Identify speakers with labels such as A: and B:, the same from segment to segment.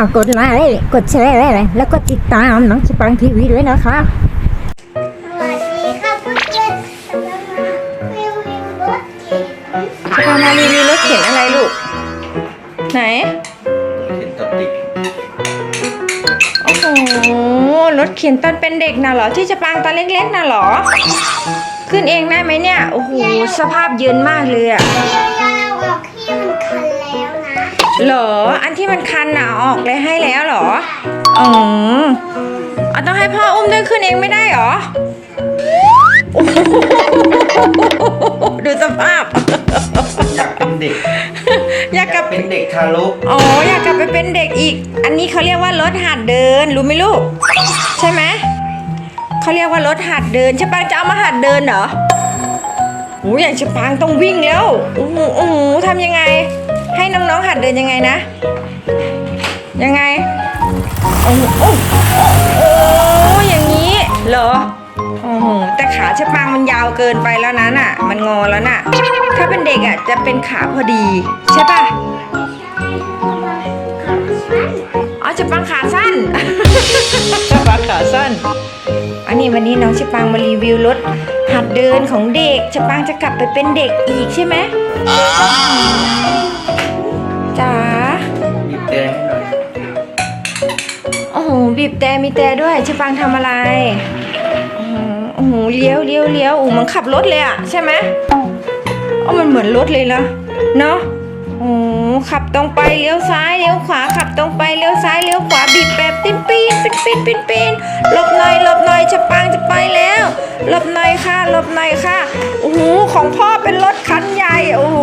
A: ากกดไลค์กดแชร์แล้วก็ติดตามน้องชิปังทีวีด้วยนะคะ
B: สวัสดีค่ะเพื่อนๆกำลังมารีวิวรถเก๋ง
C: จะพามารีวิวรถเข็นอะไรลูก ไหน
D: เห็นตับติก
C: โอ้โหรถเข็นตอนเป็นเด็กน่ะเหรอ ที่จะปางตอนเล็กๆน่ะเหรอ ขึ้นเองได้ไหมเนี่ย โอ้โห สภาพเยินมากเลยอะ
B: เห
C: รอ อันที่มันคันน่ะเอาออกเลยให้แล้วเหรอ อ๋อเอาต้องให้พ่ออุ้มด้วยขึ้นเองไม่ได้เหรอโอ้โหดูสภาพ
D: อยากเป็นเด็ก
C: อยากกลับ
D: เป็นเด็กทารก
C: อ๋ออยากกลับไปเป็นเด็กอีก อันนี้เขาเรียกว่ารถหัดเดินรู้ไหมลูก ใช่ไหมเขาเรียกว่ารถหัดเดินชะปางจะเอามาหัดเดินเหรอโอ้ยอย่างชะปางต้องวิ่งแล้วโอ้โหโอ้โหทำยังไงให้ น้องๆหัดเดินยังไงนะ ยังไงโอ้โหโอ้โอ้อย่างนี้เหรอโอ้โหแต่ขาชะปางมันยาวเกินไปแล้วนะน่ะ มันงอแล้วน่ะ ถ้าเป็นเด็กอะจะเป็นขาพอดี ใช่ปะอ๋อจะปังขาสั้นจะปังขาสั้น อันนี้วันนี้น้องจะปังมารีวิวรถหัดเดินของเด็กจะปังจะกลับไปเป็นเด็กอีกใช่ไหม จ๋า
D: บีบแต่ให้หน่อย
C: โอ้โหบีบแต่มีแต่ด้วยจะปังทำอะไรโอ้โหเลี้ยวเลี้ยวเลี้ยวโอ้มันขับรถเลยอะใช่ไหมอ๋อมันเหมือนรถเลยนะเนาะโอ้ขับตรงไปเลี้ยวซ้ายเลี้ยวขวาขับตรงไปเลี้ยวซ้ายเลี้ยวขวาบีบแบบปิ้นปีนปิ้นปีนปิ้นปีนหลบ บหน่อยค่ะหลบหน่อยค่ะโอ้โหของพ่อเป็นรถคันใหญ่โอ้โห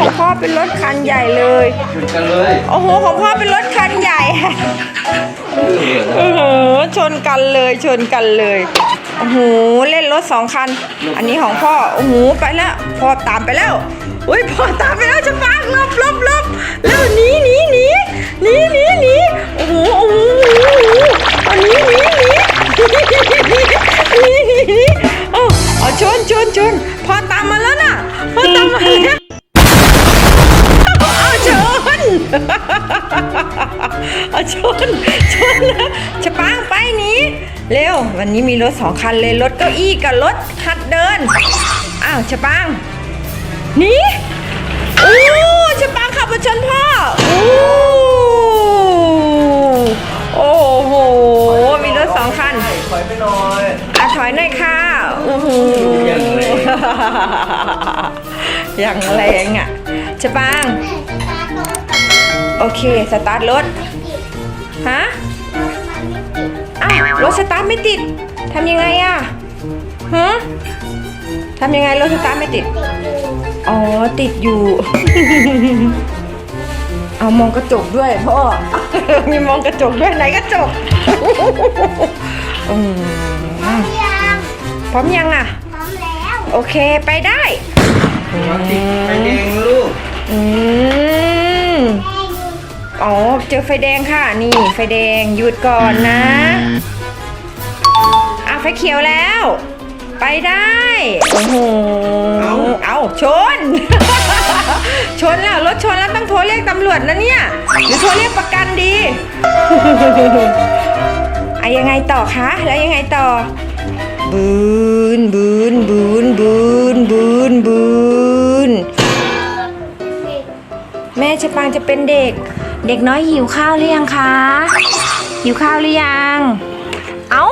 C: ของพ่อเป็นรถคันใหญ่เลย
D: ชนกันเลย
C: โอ้โหของพ่อเป็นรถคันใหญ่
D: เออ
C: โอ้โหชนกันเลยชนกันเลยโอ้โหเล่นรถสองคัน อันนี้ของพ่อโอ้โหไปแล้วพ่อตามไปแล้วอุ้ยพ่อตามไปแล้วจะฟังลบลบลบแล้วหนีหนีหนีหนีหนีหนีโอ้โหโอ้โหโอ้โหอันนี้หนี เร็ว วันนี้มีรถสองคันเลยรถเก้าอี้กับรถหัดเดิน อ้าวชะปังหนีโอ้ชะปังขับมาชนพ่อโอ้โอ้โห มีรถสองคัน
D: ถอยไปหน่อย
C: อะถอยหน่อยค่ะโอ้โห
D: อย่างแรง
C: อย่างแรงอะชะปัง
B: แม่สตาร์ทรถ
C: โอเค สตาร์ทรถ
B: ไม่ติด
C: ฮะ รถสตาร์ทไม่ติดทำยังไงอะฮะทำยังไงรถสตาร์ทไม่ติด
B: ติดอยู่
C: อ๋อ ติดอยู่ เอามองกระจกด้วยพ่อ มีมองกระจกด้วยไหนกระจกอืม
B: ยัง
C: พร้อมยังอะ
B: พร้อมแล้ว
C: โอเคไปได้
D: มาติดไฟแดงลูก
C: อืม
B: แม่อยู่
C: อ๋อ เจอไฟแดงค่ะ นี่ไฟแดงหยุดก่อนนะอะไฟเขียวแล้ว ไปได้ โอ้โห
D: เอา
C: เอาชน ชนแล้วรถชนแล้วต้องโทรเรียกตำรวจนะเนี่ย หรือโทรเรียกประกันดีอะยังไงต่อคะ แล้วยังไงต่อ บืนบืนบืนบืนบืนบืน
B: ติด
C: แม่จะปังจะเป็นเด็ก เด็กน้อยหิวข้าวหรือยังคะ หิวข้าวหรือยัง เอา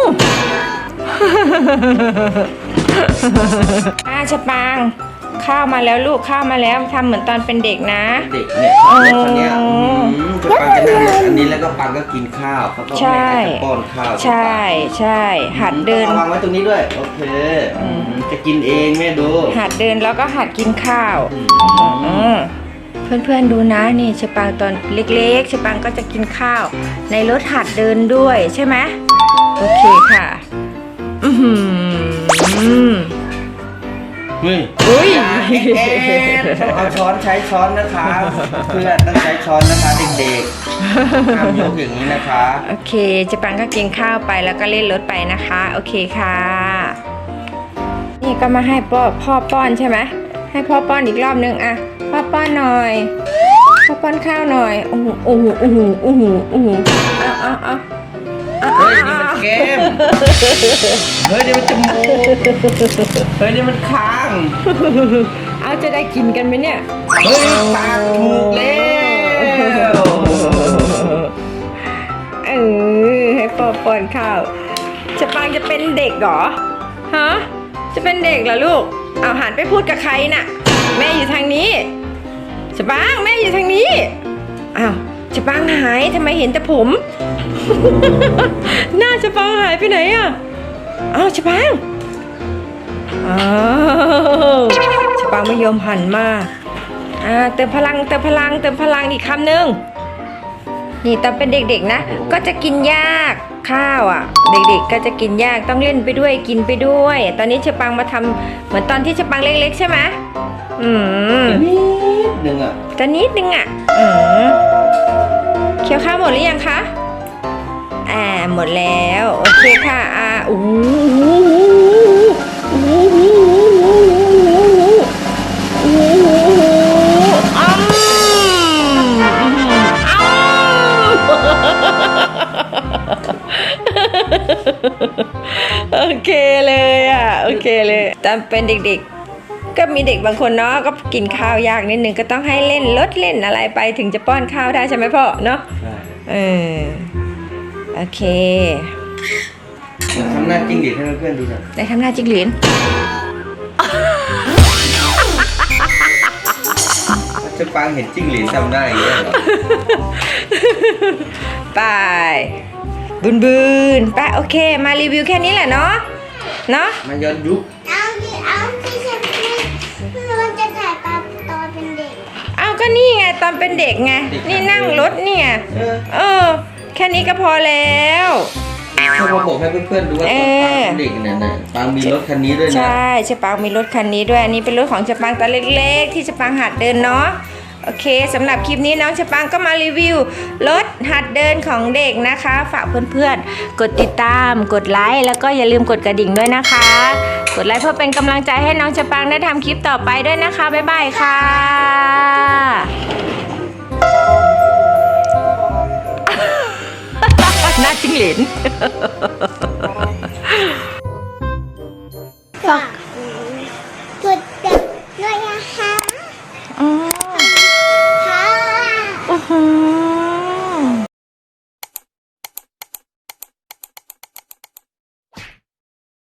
C: อาชะปังข้าวมาแล้วลูกข้าวมาแล้วทำเหมือนตอนเป็นเด็กนะ
D: เด็กเนี่ย
C: อ๋อ
D: รถคันเนี้ยอืมจะปังจะนั่งอันนี้แล้วก็ปังก็กินข้าวเขาก็
C: ใช่
D: แม่ก็จะป้อนข้าว
C: ใช่ใช่หัดเดิน
D: ต้องเอาวางไว้ตรงนี้ด้วย โอเคอืมจะกินเองแม่ดู
C: หัดเดินแล้วก็หัดกินข้าว
D: อืม
C: อืม เพื่อนๆดูนะนี่ชะปังตอนเล็กๆชะปังก็จะกินข้าว ในรถหัดเดินด้วยใช่ไหมโอเคค่ะอือหือ
D: เฮ้ย
C: อุ้ย
D: แอนต้องเอาช้อนใช้ช้อนนะคะ เพื่อนต้องใช้ช้อนนะคะเด็กๆห้ามยกอย่างนี้นะคะ
C: โอเคเจะปังก็กินข้าวไปแล้วก็เล่นรถไปนะคะ โอเคค่ะ นี่ก็มาให้พ่อพ่อป้อนใช่ไหมให้พ่อป้อนอีกรอบนึงอะ พ่อป้อนหน่อยพ่อป้อนข้าวหน่อยโอ้โหโอ้โหโอ้โหโอ้โหโอ้โหเอาเอาเอาเอา
D: เฮ้ยนี่มันแก้มเฮ้ยนี่มันจมูกเฮ้ยนี่มันคาง
C: เอาจะได้กินกันไหมเนี่ย
D: เฮ้ยปากจมูกแล้ว
C: เออให้ปอป้อนข้าวจะปังจะเป็นเด็กเหรอฮะจะเป็นเด็กเหรอลูกเอาหันไปพูดกับใครน่ะ แม่อยู่ทางนี้ จะปังแม่อยู่ทางนี้ อ้าวจะปังหายทำไมเห็นแต่ผม หน้าจะปังหายไปไหนอะอ้าวจะปังอ้าวจะปังไม่ยอมหันมาอ่าเติมพลังเติมพลังเติมพลังอีกคำหนึ่งนี่ตอนเป็นเด็กๆนะ ก็จะกินยาก ข้าวอะ เด็กๆก็จะกินยากต้องเล่นไปด้วยกินไปด้วย ตอนนี้เชปังมาทำเหมือนตอนที่เชปังเล็กๆใช่ไหมอืม
D: นิดหนึ่งอะ
C: จะนิดนึงอะอืมเคี้ยวข้าวหมดหรือยังคะอ่าหมดแล้ว โอเคค่ะอ่าอู้หูอู้ เคเลยอะโอเคเลยตอนเป็นเด็กๆ ก็มีเด็กบางคนเนาะก็กินข้าวยากนิดนึงก็ต้องให้เล่นลดเล่นอะไรไปถึงจะป้อนข้าวได้ใช่ไหมพ่อเนาะ
D: ใช่
C: เออโอเค
D: ทำหน้าจิ้งหรีดให้เพื่อนๆดูหน่อย
C: ได้ทำหน้าจิ้งหรีน
D: จะปางเห็นจิ้งหรีดทำหน้าอย่างเงี้ยเหรอ
C: ไปบุญบุญไปโอเค มารีวิวแค่นี้แหละเนาะ เนาะ
D: มาย้อนยุค
B: เอาที่เอาที่ฉันไม่มันจะถ่ายตอนตอนเป็นเด็ก
C: เอาก็นี่ไงตอนเป็นเด็กไงนี่นั่งรถเนี่ย
D: เออ
C: เออแค่นี้ก็พอแล้ว
D: แค่มาบอกให้เพื่อนๆดูว่าตอนปางเป็นเด็กเนี่ยนะปางมีรถคันนี้ด้วยนะ
C: ใช่เชปังมีรถคันนี้ด้วยอันนี้เป็นรถของเชปังตอนเล็กๆ ที่เชปังหัดเดินเนาะ โอเคสำหรับคลิปนี้น้องชปังก็มารีวิวรถหัดเดินของเด็กนะคะ ฝากเพื่อนๆ กดติดตาม กดไลค์แล้วก็อย่าลืมกดกระดิ่งด้วยนะคะ กดไลค์เพื่อเป็นกำลังใจให้น้องชปังได้ทำคลิปต่อไปด้วยนะคะ บ๊ายบายค่ะหน้าจิ้งเหลน
B: ฝาก